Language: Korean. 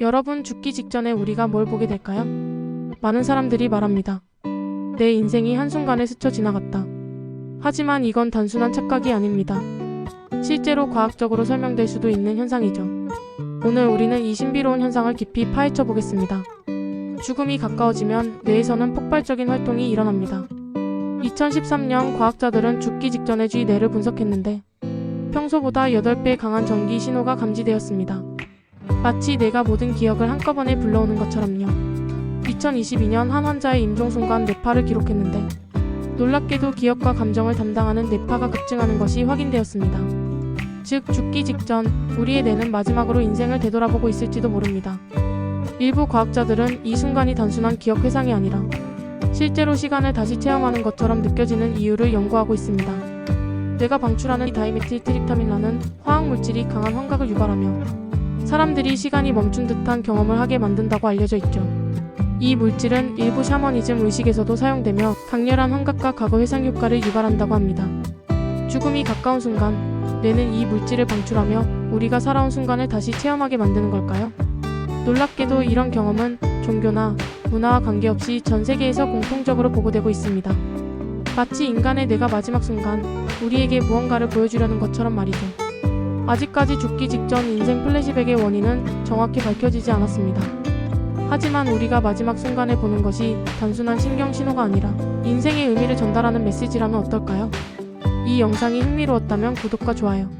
여러분 죽기 직전에 우리가 뭘 보게 될까요? 많은 사람들이 말합니다. 내 인생이 한순간에 스쳐 지나갔다. 하지만 이건 단순한 착각이 아닙니다. 실제로 과학적으로 설명될 수도 있는 현상이죠. 오늘 우리는 이 신비로운 현상을 깊이 파헤쳐 보겠습니다. 죽음이 가까워지면 뇌에서는 폭발적인 활동이 일어납니다. 2013년 과학자들은 죽기 직전의 쥐 뇌를 분석했는데 평소보다 8배 강한 전기 신호가 감지되었습니다. 마치 내가 모든 기억을 한꺼번에 불러오는 것처럼요. 2022년 한 환자의 임종 순간 뇌파를 기록했는데 놀랍게도 기억과 감정을 담당하는 뇌파가 급증하는 것이 확인되었습니다. 즉 죽기 직전 우리의 뇌는 마지막으로 인생을 되돌아보고 있을지도 모릅니다. 일부 과학자들은 이 순간이 단순한 기억 회상이 아니라 실제로 시간을 다시 체험하는 것처럼 느껴지는 이유를 연구하고 있습니다. 뇌가 방출하는 이 다이메틸 트립타민라는 화학 물질이 강한 환각을 유발하며 사람들이 시간이 멈춘 듯한 경험을 하게 만든다고 알려져 있죠. 이 물질은 일부 샤머니즘 의식에서도 사용되며 강렬한 환각과 과거 회상 효과를 유발한다고 합니다. 죽음이 가까운 순간 뇌는 이 물질을 방출하며 우리가 살아온 순간을 다시 체험하게 만드는 걸까요? 놀랍게도 이런 경험은 종교나 문화와 관계없이 전 세계에서 공통적으로 보고되고 있습니다. 마치 인간의 뇌가 마지막 순간 우리에게 무언가를 보여주려는 것처럼 말이죠. 아직까지 죽기 직전 인생 플래시백의 원인은 정확히 밝혀지지 않았습니다. 하지만 우리가 마지막 순간에 보는 것이 단순한 신경 신호가 아니라 인생의 의미를 전달하는 메시지라면 어떨까요? 이 영상이 흥미로웠다면 구독과 좋아요,